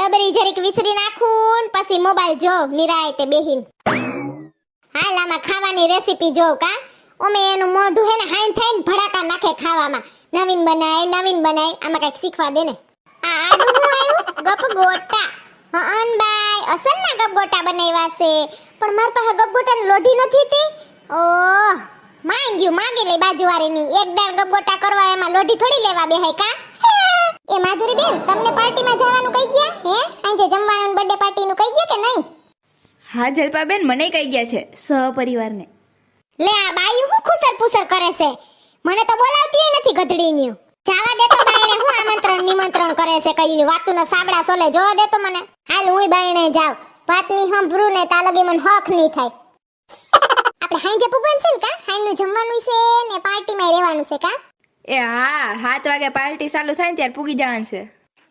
ડબરી જરીક વિસરી નાખું પછી મોબાઈલ જોવ નિરાયતે બેહીન. હાલ આમાં ખાવાની રેસીપી જોવ કા? ઓમે એનું મોઢું હે ને હાઈન થઈને ભડાકા નાખે ખાવામાં. નવીન બનાય નવીન બનાય, આમાં કંઈક શીખવા દે ને. આ આડું હું આવ્યું ગપગોટા હન બાય અસલ ના ગપગોટા બનાવ્યા છે. પણ માર પાસે ગપગોટાની લોઢી નથી તી. ઓહ, માંગ્યું, માંગી લઈ બાજુવાળીની. એક દાળ ગપગોટા કરવા એમાં લોઢી થોડી લેવા બેહાય કા? એ માધુરી બેન, તમને પાર્ટીમાં જવાનું કઈ ગયા હે આજે જમવાનું બર્થડે પાર્ટીનું કઈ ગયા કે નહીં હા જલપાબેન મને કહી ગયા છે સહપરિવારને લે આ બાઈ હું ખુસર પુસર કરે છે? મને તો બોલાવતી નથી ગધડીન્યું જાવા દે તો બાઈને હું આમંત્રણ નિમંત્રણ કરે છે કઈ વાતુનો સાબડા સોલે જોવા દે તો મને. હાલ હું બાઈને જાવ વાતની સાંભળું ને તા લગી મને હક નહીં થાય. આપણે હાંજે પૂગન છે ને કા? હાંજનું જમવાનું છે ને પાર્ટીમાં રહેવાનું છે કા? એ હા સાત વાગે પાર્ટી ચાલુ થાય ને ત્યારે પૂગી જવાનું છે.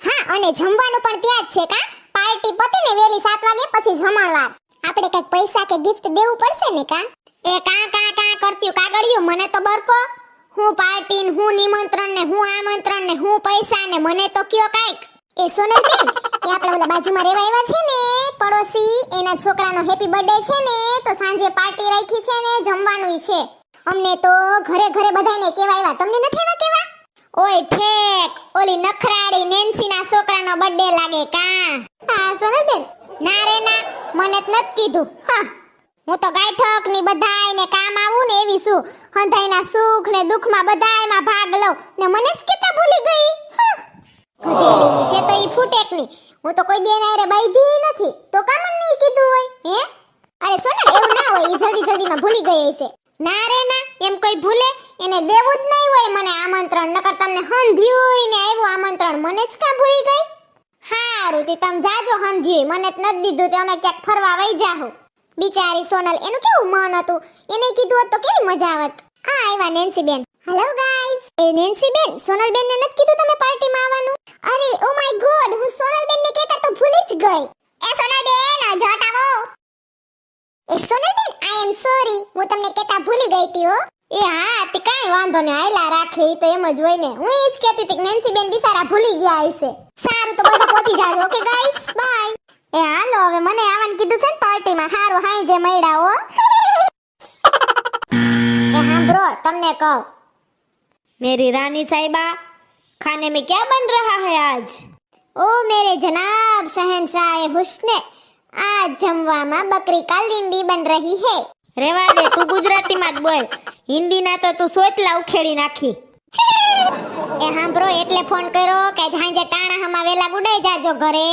હા અને જમવાનું પણ ત્યાં જ છે કા? પાર્ટી પતે ને વેલી સાત વાગે પછી જમણવાર. આપણે કંઈક પૈસા કે ગિફ્ટ દેવું પડશે ને કા? એ કા કા કા કરત્યું કાગળિયું? મને તો બરકો. હું પાર્ટી હું નિમંત્રણ ને હું આમંત્રણ ને હું પૈસા ને મને તો કયો કાઈક. એ સોનલ બેન એ આપણે ઓલા બાજુમાં રહેવા આવ્યા છે ને, પડોશી, એના છોકરાનો હેપી બર્થડે છે ને, તો સાંજે પાર્ટી રાખી છે ને જમવાનું છે. અમને તો ઘરે ઘરે બધાને કેવા આવ્યા. તમને નથી એવા કેવા ઓય ઠેક, ઓલી નખરાડી નેન્સીના છોકરાનો બર્થડે લાગે કા હા સોનલબેન ના રે ના મને નત કીધું. હા. તો ગાયઠકની બધાયને કામ આવું ને એવી છું. હંધાઈના સુખ ને દુઃખમાં બધાયમાં ભાગ લઉં. ને મને જ કેતા ભૂલી ગઈ. હા. ગધેડીની છે તો ઈ ફૂટેકની હું તો કોઈ દેના રે બાઈધી નથી. તો કામ મને કીધું હોય? હે? અરે સોનલ એવું ના હોય. ઈ જલ્દી જલ્દીમાં ભૂલી ગઈ હશે. ના રે ના, એમ કોઈ ભૂલે, એને દેવું જ નહીં હોય મને આમંત્રણ. નકર તમને હંધ્યું ને આવ્યું આમંત્રણ. મને જ કા ભૂલી ગઈ? હારું તે, તમે જાજો હંધ્યું મને જ દીધું તે અમે ક્યાંક ફરવા વઈ જાહો. બિચારી સોનલ, એનું કેવું મન હતું? એને કીધું હોત તો કેવી મજા આવત? આ આવ્યા નેન્સી બેન હેલો ગાઈસ એ નેન્સી બેન સોનલ બેન ને નથી કીધું તમે પાર્ટીમાં આવવાનું? અરે ઓ માય ગોડ હું સોનલ બેન ને કહેતા તો ભૂલી જ ગઈ. એ સોનલ બેન જટ આવો એ સોનલ બેન આઈ એમ સોરી હું તમને કહેતા ભૂલી ગઈ તી હો. એ હા તે કાંઈ વાંધો ને આયલા રાખે ઈ તો એમ જ હોય ને હું ઈ જ કહેતી હતી કે નેન્સી બેન બિચારા ભૂલી ગયા હશે સારું તો બધા પહોંચી જાજો ઓકે ગાઈસ બાય એ હાલો હવે મને આવવાનું કીધું છે ને પાર્ટીમાં હારું હાઈ જે મળ્યા હો એ હાંભળો તમને કહું मेरी रानी साहिबा खाने में क्या बन रहा है आज ओ मेरे जनाब शहनशाह हुस्न आज જમવામાં બકરી કા લીંડી બન રહી હે રેવા દે તું ગુજરાતીમાં જ બોલ. હિન્દીના તો તું સોચલા ઉખેડી નાખી. એ હાંભરો એટલે ફોન કર્યો કે સાંજે ટાણા હમા વેલા ગુડાઈ જાજો ઘરે.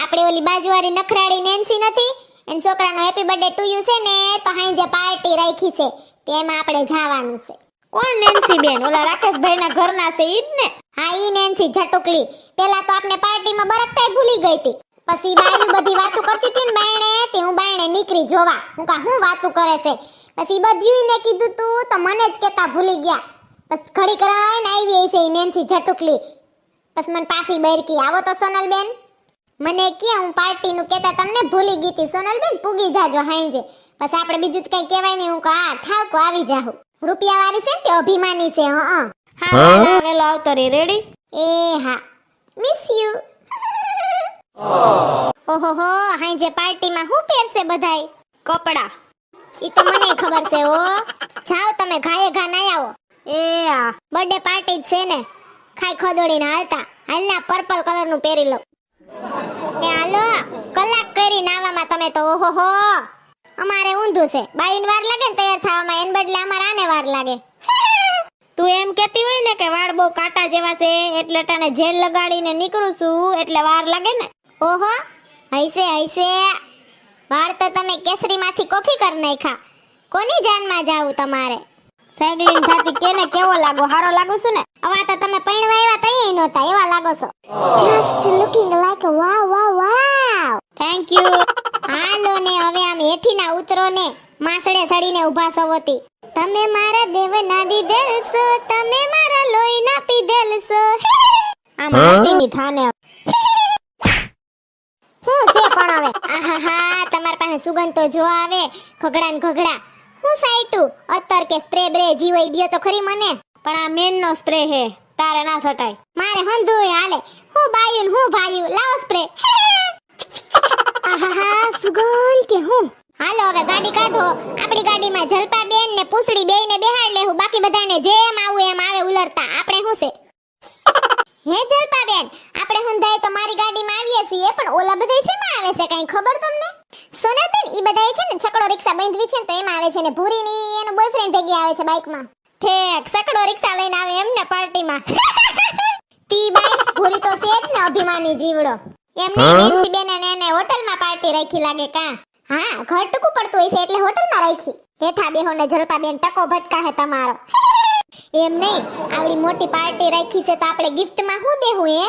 આપણે ઓલી બાજુવાળી નખરાડી નેન્સી નથી? એમ છોકરાનો હેપી બર્થડે ટુ યુ છે ને તો સાંજે પાર્ટી રાખી છે. તેમાં આપણે જવાનું છે. કોણ નેન્સી બેન? ઓલા રાકેશભાઈના ઘરના છે ઈ જ ને? હા ઈ નેન્સી ઝટુકલી. પેલા તો આપણે પાર્ટીમાં બરકતાય ભૂલી ગઈ હતી. પછી બાયું બધી વાતો કરતી હતી ને બાયણે તે હું બાયણે નીકળી જોવા. હું કા હું વાતો કરે છે? પછી બધું ને કીધું તું તો મને જ કેતા ભૂલી ગયા. પછી ઘડી કરાઈને આવી છે નેન્સી ઝટુકલી. પછી મને પાછી બેરકી આવો તો સોનલબેન. મને કે હું પાર્ટીનું કહેતા તમને ભૂલી ગઈ હતી. સોનલબેન પૂગી જાજો હાંજે. પછી આપણે બીજું તો કઈ કહેવાય નહીં. હું કહું આ ઠાવકો આવી જાઉં રૂપિયા વાળી છે તે અભિમાની છે હા હા. વેલો આવતો રે રેડી એ હા. મિસ યુ ઓહોહો હાંજે પાર્ટીમાં હું પહેરશે બધાય? કપડા. ઈ તો મને ખબર છે ઓ જાઓ તમે, ઘાયે ઘા ના આવો. એ, આ બર્થડે પાર્ટી જ છે ને. ખાઈ ખોદોડીને હાલતા. હાલના પર્પલ કલર પહેરી લો. એ, હાલો કલાક કરી નાવામાં તમે તો ઓહોહો અમારે ઊંધું છે. બાઈન વાર લાગે ને તૈયાર થવામાં, એન બદલે અમારે આને વાર લાગે. તું એમ કહેતી હોય ને કે વાળ બહુ કાટા જેવા છે, એટલે તને જેલ લગાડીને નીકળું છું, એટલે વાર લાગે ને. ઓહો હૈસે હૈસે વાળ તો તમે કેસરીમાંથી કોફી કરી નાખ્યા. કોની જાનમાં જાવું તમારે? સાયકલિંગ થતી કેને કેવો લાગો? હારો લાગો છું ને? અવા તો તમે પૈણવા આવ્યા તઈ નહોતા એવા લાગો છો. Just looking like wow wow wow thank you હાલો ને હવે આમ હેઠીના ઉતરો ને માસડે સડીને ઊભા સવોતી તમે મારા દેવના દીધેલ છો તમે મારા લોહીના પીધેલ છો. આમ હાથીની થાને શું છે પણ હવે આહાહા, તમાર પાસે સુગંધ તો જો આવે. ઘગડા ને ઘગડા હું સાઈટું. અત્તર કે સ્પ્રે બ્રે જીવાઈ દયો તો ખરી મને. પણ આ મેન નો સ્પ્રે હે. તારે ના સટાય. મારે હંધુય હાલે. હું બાયું હું ભાયું. લાવ સ્પ્રે. આહાહા, સુગંધ કે હું? હાલો, હવે ગાડી કાઢો. આપણી ગાડીમાં જલપા બેન ને પૂસડી બેન ને બેહાડ લેવું બાકી બધાને જેમ આવું એમ આવે ઉલરતા. આપણે શું છે? હે જલપા બેન આપણે હંધાય તો મારી ગાડીમાં આવીએ છીએ પણ ઓલા બધા શેમાં આવે છે કઈ ખબર તમને? સોનલ બેન ઈ બધાય છે ને છકડો રિક્ષા બાંધવી છે ને તો એમાં આવે છે ને ભૂરી ની એનો બોયફ્રેન્ડ ભેગી આવે છે બાઇકમાં. ઠેક સકડો રિક્ષા લઈને આવે એમને પાર્ટીમાં. તી બાઈ ભૂરી તો છે જ ને અભિમાની જીવડો. એમને નેન્સી બેન અને એને હોટલમાં પાર્ટી રાખી લાગે કા. હા ઘર ટૂંકું પડતું હોય છે એટલે હોટલમાં રાખી. હેઠા બેહોને જલપા બેન ટકો ભટકા હે તમારો. એમ નહીં, આવડી મોટી પાર્ટી રાખી છે તો આપણે ગિફ્ટમાં શું દેવું હે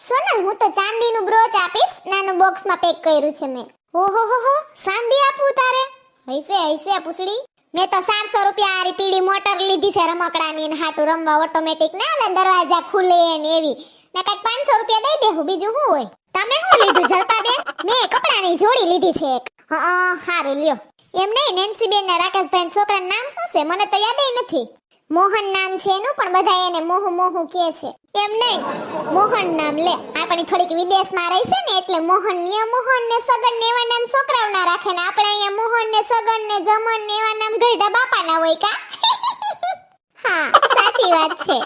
સોનલ, હું તો ચાંદીનું બ્રોચ આપીશ, નાનું બોક્સમાં પેક કર્યું છે મેં. ઓહો, હો હો, ચાંદી આપું તારે? હૈસે હૈસે પૂછડી. મેં તો સાતસો રૂપિયા આરી પીળી મોટર લીધી છે રમકડાની ને હાટું રમવા ઓટોમેટિક ના ઓલા દરવાજા ખુલે ને એવી. ને કંઈક 500 રૂપિયા દઈ દેહું, બીજું શું હોય? તમે શું લીધું જલપા બેન મેં કપડાની જોડી લીધી છે એક. હા હારું, લ્યો. એમ નહીં નેન્સી બેન ને રાકેશભાઈ છોકરાનું નામ શું છે? મને તો યાદ નથી. મોહન નામ છે એનું, પણ બધા એને મોહ મોહ કહે છે. એમ નહીં. મોહન નામ, લે આપણી થોડીક વિદેશમાં રહી છે ને, એટલે મોહન ને મોહન ને સગન ને એવા નામ છોકરાઓના રાખે ને, આપણે અહીંયા મોહન ને સગન ને જમન ને એવા નામ ઘરડા બાપાના હોય કા? હા, સાચી વાત છે.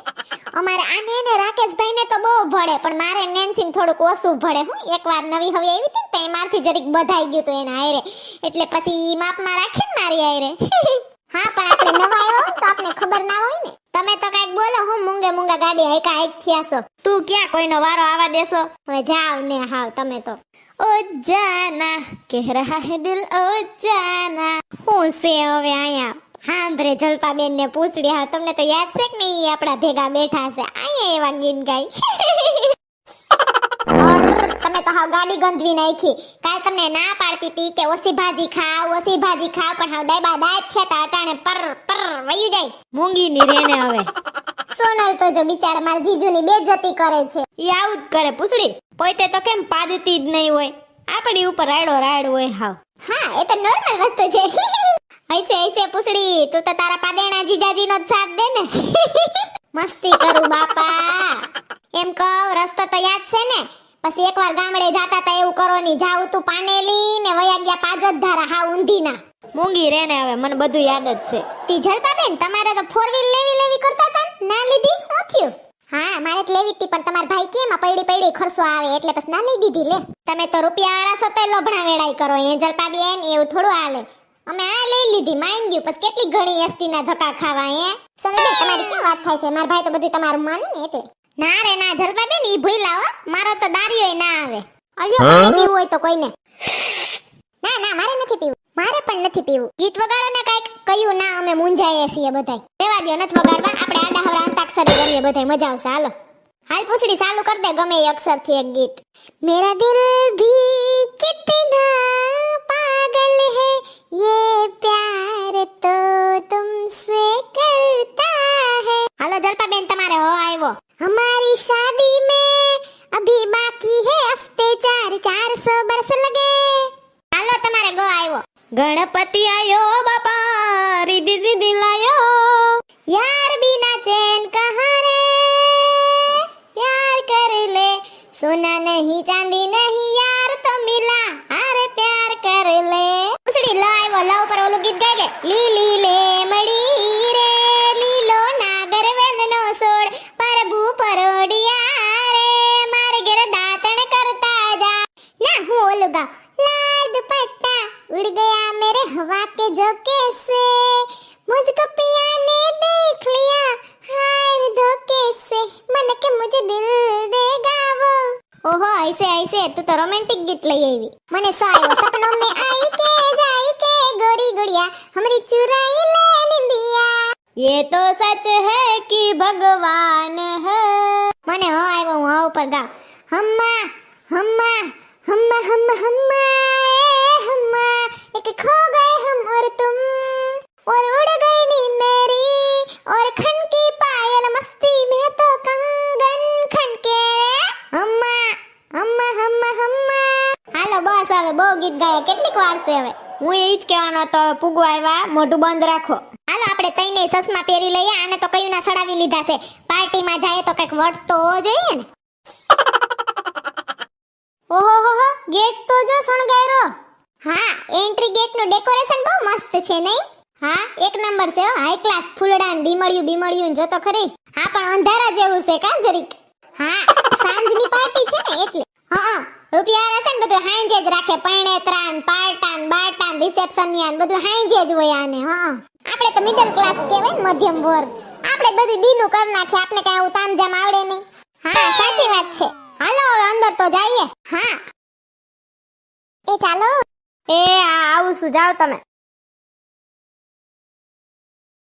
અમારે આને ને રાકેશભાઈ ને તો બહુ ભળે પણ મારે નેન્સી ને થોડુંક ઓછું ભળે હું. એકવાર નવી હવે આવી હતી ને, તો મારથી જરીક બધાઈ ગયું તો એના હારે. એટલે પછી માપમાં રાખે ને મારી હારે. હા, પણ આપણે નવા આવ્યો તો આપણે ખબર ના હોય ને. તમે તો કંઈક બોલો, હું મૂંગે મૂંગા ગાડી હાઈકા હાઈક થયા છો. તું ક્યાં કોઈનો વારો આવા દેશો? હવે જાવ ને હાવ તમે તો. ઓ જાના, કહ રહા હે દિલ, ઓ જાના. હું છે હવે આયા હાંભરે જલપા બેન ને પૂછડી, હા, તમને તો યાદ છે કે નહીં? આપણા ભેગા બેઠા છે. આયા એવા ગીત ગાય. તમે તો હાવ ગાડી ગંધવી નાખી. કાલ તમને ના પાડતી હતી કે ઓસી ભાજી ખાવ ઓસી ભાજી ખાવ પણ હાવ દાયબા દાયબ ખેતા અટાણે પર પર વયું જાય. મૂંગી ની રેને હવે. સોનલ તો જો બિચારા મારા જીજુની બેજતી કરે છે. ઈ આવું જ કરે પૂછડી પોતે તો કેમ પાદતી જ નહીં હોય? આપણી ઉપર રાયડો રાયડ હોય હાવ. હા એ તો નોર્મલ વસ્તુ છે. હૈસે હૈસે પૂછડી તું તો તારા પાદેણા જીજાજીનો જ સાથ દે ને. મસ્તી કરું બાપા. એમ કહું રસ્તો તો યાદ છે ને? પછી એકવાર ગામડે જાતા તા એવું કરો ની જાવ તું પાનેલી ને વયા ગયા પાજો ધારા હા ઊંધીના. મૂંગી રેને હવે મને બધું યાદ જ છે. તી જલપા બેન તમારે તો ફોર વ્હીલ લેવી લેવી કરતા તા ના? લીધી? થયું? હા મારે તો લેવી હતી પણ તમારા ભાઈ કેમ પૈડી પૈડી ખર્ચો આવે? એટલે પછી ના લઈ દીધી લે. તમે તો રૂપિયા વાળા છો તો લોભણા વેડાઈ કરો. એ જલપા બેન એવું થોડું હાલે. અમે આ લઈ લીધી માંગ્યું. ગયું પછી કેટલી ઘણી એસટી ના ધક્કા ખાવા એ સમજે તમારી કેમ વાત થાય છે? મારા ભાઈ તો બધું તમારું માને ને એટલે. ના રે ના જલપા બેન ઈ ભૂલા હો મારો તો દારિયોય ના આવે. અલ્યો પીવું હોય તો કોઈને. ના ના મારે નથી પીવું. મારે પણ નથી પીવું. ગીત વગાડો ને કંઈક કયું ના અમે મૂંઝાઈએ છીએ બધાય. રેવા દો નથી વગાડવા. આપણે આડા હવરા અંતાક્ષરી કરીએ બધાય. મજા આવશે. હાલો. હાલ પૂછડી ચાલુ કર દે ગમે એ અક્ષરથી એક ગીત. મેરા દિલ ભી કિતના ગણપતિ આયો સો આવ્યો સપનો મે આઈ કે જાય કે ગોરી ગુડિયા હમરી ચુરાઈ લે નિંદિયા ये तो सच है कि भगवान है। મને હો આવ્યો હું હો ઉપર ગાઉં હમ્મા હમ્મા હમ્મા હમ્મા હમ્મા ए हम्मा एक खो गए हम और तुम। और उड़ गई नींद मेरी और खन की पायल मस्ती में तो कंग હાલો બસ હવે બહુ ગીત ગાયા. કેટલીક વાર છે હવે? હું એ જ કહેવાનો હતો પૂગો આવ્યા, મોઢું બંધ રાખો. હાલો, આપણે તઈને સસમા પહેરી લઈએ, આને તો કયું ના સડાવી લીધા છે. પાર્ટીમાં જાય તો કંઈક વટ હોવો જોઈએ ને? ઓહો, હો હો, ગેટ તો જો સણગાયરો હા, એન્ટ્રી ગેટનું ડેકોરેશન બહુ મસ્ત છે નહીં? હા, એક નંબર છે હાઈ ક્લાસ ફૂલડા ને બીમળ્યું બીમળ્યું જો તો ખરી? હા, પણ અંધારા જેવું છે કાં જરીક? હા, સાંજની પાર્ટી છે ને, એટલે. હા. રૂપિયા રહેશે ને બધું હાંજે જ રાખે. પૈણેત્રાન પાર્ટાન બાટાન રિસેપ્શન યાન બધું હાંજે જ હોય આને, હા. આપણે તો મિડલ ક્લાસ કહેવાય ને મધ્યમ વર્ગ. આપણે બધું દીનું કરી નાખીએ. આપણે કઈ આવું તામજામ આવડે નહીં. હા, સાચી વાત છે. હાલો, હવે અંદર તો જઈએ. હા. એ ચાલો. એ, આ આવું શું જાવ તમે.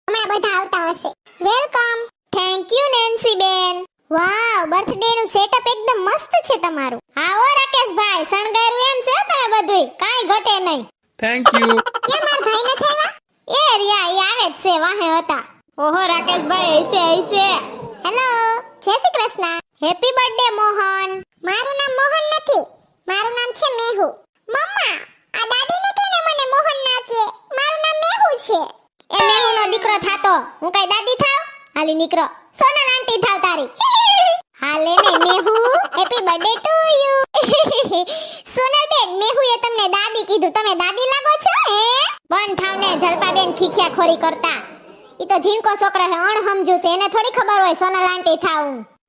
હમણાં બધા આવતા હશે. વેલકમ થેન્ક યુ નેન્સી બેન. વાવ બર્થડે નું સેટઅપ એકદમ મસ્ત છે તમારું. આવો રાકેશભાઈ શણગાર્યું એમ છે તમે બધુંય. કાઈ ઘટે નહીં. થેન્ક યુ કેમ માર ભાઈ ને થેવા એ રિયા એ આવે જ છે વાહે હતા. ઓહો રાકેશભાઈ હૈસે હૈસે hello Jay Shri Krishna. Happy birthday Mohan. મારું નામ મોહન નથી. મારું નામ છે મેહુ. મમ્મા આ દાદીને કેને મને મોહન ના કે? મારું નામ મેહુ છે. એ મેહુ નો દીકરો થાતો. હું કઈ દાદી થાવ? હાલી નીકળો. સોનલ આંટી થાવ તારી. હાલે ને Mehu happy birthday to you Sonal ben મેહુએ તમને દાદી કીધું. તમે દાદી લાગો છો હે? બંધ થાવ ને જલપા બેન ખીખિયા ખોરી કરતા. ઈ તો જીનકો છોકરો હે અણહમજુ છે. એને થોડી ખબર હોય સોનલ આંટી થાવ.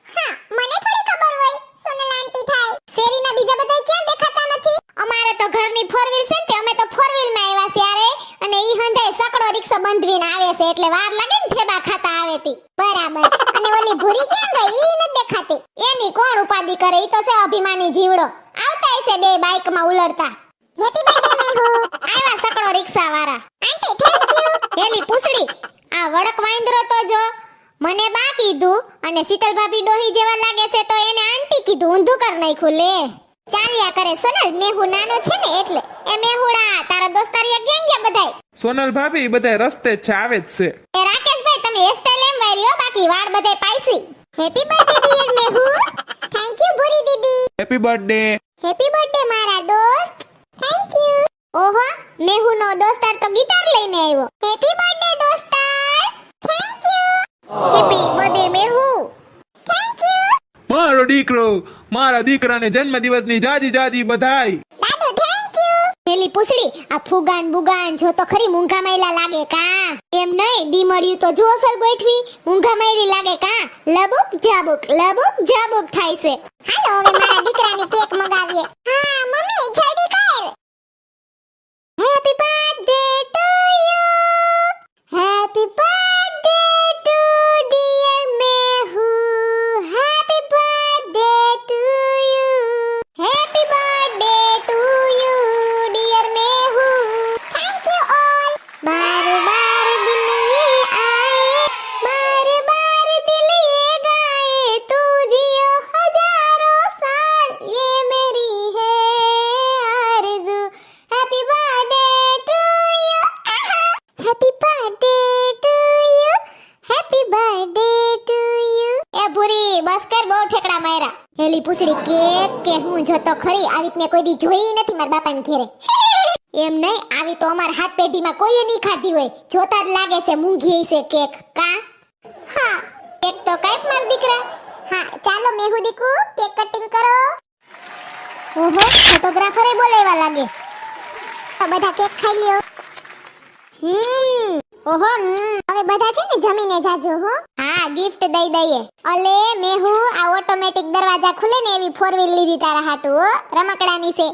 હા મને થોડી ખબર હોય સોનલ આંટી થાય. શેરીના બીજા બધા ક્યાં દેખાતા નથી? અમારે તો ઘરની ફોર વ્હીલ છે ને અમે તો ફોર વ્હીલમાં આવ્યા ત્યારે અને ઈ હંધે સકડો સંબંધ વિન આવે છે એટલે વાર લાગે ને ઠેબા ખાતા આવે તી. બરાબર. અને ઓલી ભૂરી ક્યાં ગઈ? ઈ ન દેખાતી. એની કોણ ઉપાધિ કરે? ઈ તો છે અભિમાની જીવડો. આવતા હશે બે બાઇકમાં ઉલડતા હેપી બર્થડે મેહુ. આવા સકડો રિક્ષા વાળા આંટી થેન્ક યુ હેલી પૂસડી આ વડક વાંદરો તો જો. મને બા કીધું અને શીતલ ભાભી ડોહી જેવા લાગે છે તો એને આંટી કીધું. ઊંધું કર નાખ્યું લે. ચાલ્યા કરે. સોનલ મેહુ નાનો છે ને એટલે. એ મેહુડા તારા દોસ્તારિયા ક્યાં ગયા બધાય. સોનલ ભાભી બધા રસ્તે જ છે આવે જ છે. એ રાકેશભાઈ તમે હેરસ્ટાઈલ એમ વાર્યો બાકી વાળ બધાય spicy happy birthday dear Mehu thank you Bhuri Didi. Happy birthday happy birthday મારા દોસ્ત. થેન્ક યુ ઓહો મેહુ નો દોસ્તાર તો ગિટાર લઈને આવ્યો. હેપી બર્થડે દોસ્તાર. Thank you happy birthday Mehu મારો દીકરો, મારા દીકરાને જન્મદિવસની જાજી જાજી બધાઈ દાદુ થેન્ક યુ પેલી પૂછડી, આ ફુગાન બુગાન જો તો ખરી મૂંઘા મૈલા લાગે કા? એમ નહીં ડીમડ્યું તો જો અસલ ગોઠવી, મૂંઘા મૈલી લાગે કા? લબુક જાબુક લબુક જાબુક થાય છે. હાલો, હવે મારા દીકરાને કેક મગાવીએ. હા, મમ્મી, જલ્દી કર. હેપી બર્થડે ટુ માર્યા પૂછડી કે કે હું જોતો ખરી, આવી મેં કોઈ દી જોઈ નથી મારા બાપાને ઘેરે. એમ નહીં, આવી તો અમાર હાથ પેઢીમાં કોઈએ નહીં ખાધી હોય. જોતા જ લાગે છે મૂંઘી છે કેક. કા? હા, કેક તો કાઈપ માર દીકરા. હા, ચાલો મેહુ દીકુ, કેક કટિંગ કરો. ઓહો, ફોટોગ્રાફરે બોલાવ્યા લાગે. બધા કેક ખાઈ લ્યો. હમ. ઓહો હવે બધા છે ને જમીને જાજો, હો. હા ગિફ્ટ દઈ દઈએ. અલે મેહુ આ ઓટોમેટિક દરવાજા ખુલે ને એવી ફોર વ્હીલ લીધી તારા હાટુ, હો, રમકડાની છે.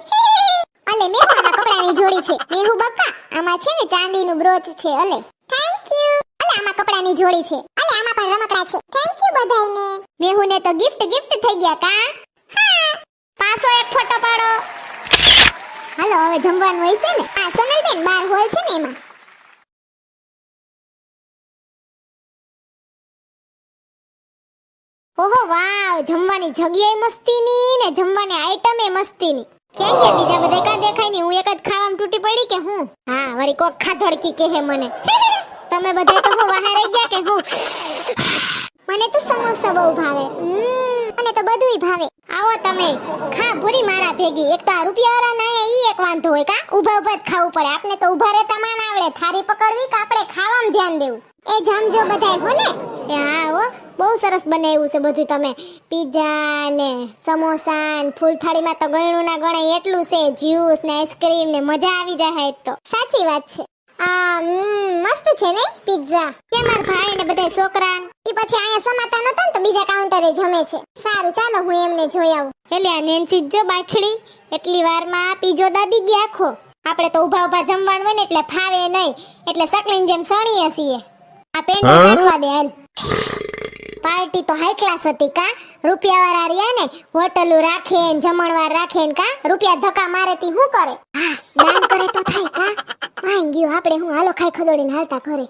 અલે મેહુ મારા કપડાની જોડી છે. મેહુ બક્કા આમાં છે ને ચાંદીનું બ્રોચ છે, અલે. થેન્ક યુ અલે, આમાં કપડાની જોડી છે. અલે, આમાં પણ રમકડા છે. થેન્ક યુ બધાયને. ને તો ગિફ્ટ ગિફ્ટ થઈ ગયા, કા? હા. પાછો એક ફોટો પાડો. હાલો, હવે જમવાનું હોય છે ને. આ સોનલબેન બાર હોલ છે ને એમાં. ઓહો, વાવ, જમવાની જગ્યાએ મસ્તીની ને જમવાની આઈટમે મસ્તીની ક્યાં ગયા બીજા બધા કા દેખાય નહીં? હું એક જ ખાવામાં તૂટી પડી કે હું? હા, વળી કોક ખાધડકી કે હે મને. તમે બધા તો હું બહાર રહી ગયા કે હું? મને તો સમોસા બહુ ભાવે. મને તો બધુંય ભાવે. આવો તમે. ખા પૂરી મારા ભેગી. એક તો રૂપિયા વાળા ના ઈ એક વાંધો હોય કા? ઊભા ઊભા જ ખાવું પડે. આપણે તો ઊભા રહેતા માન આવડે. થારી પકડવી કે આપણે ખાવામાં ધ્યાન દેવું? એ જમજો બધાય હો ને હા હો, બહુ સરસ બનાવ્યું છે બધું તમે. પીઝા ને સમોસા ને ફૂલ તો ગણું ના ગણાય, એટલું છે જ્યુસ ને આઈસ્ક્રીમ ને મજા આવી જાય તો. સાચી વાત છે. આ મસ્ત છે ને પીઝા? કે માર ભાઈ ને બધા છોકરા ઈ પછી અહીંયા સમાતા નતા ને તો બીજા કાઉન્ટરે જમે છે. સારું, ચાલો હું એમને જોઈ આવું. એટલે આ નેન્સી જો બાછડી એટલી વારમાં પીજો દાદી ગયા આખો. આપણે તો ઊભા ઊભા જમવાનું હોય ને એટલે ફાવે નહીં. એટલે સકલીન જેમ સણીએ છીએ. આ પેન્ટ નાખવા દે હાલ. પાર્ટી તો હાઈ ક્લાસ હતી કા? રૂપિયા વાળા રહ્યા ને હોટલું રાખે ને જમણવાર રાખે ને કા? રૂપિયા ધક્કા મારે તી શું કરે? હા દાન કરે તો થાય કા? ભાઈ ગયું આપણે હું હાલો ખાઈ ખદોડીને હાલતા ઘરે.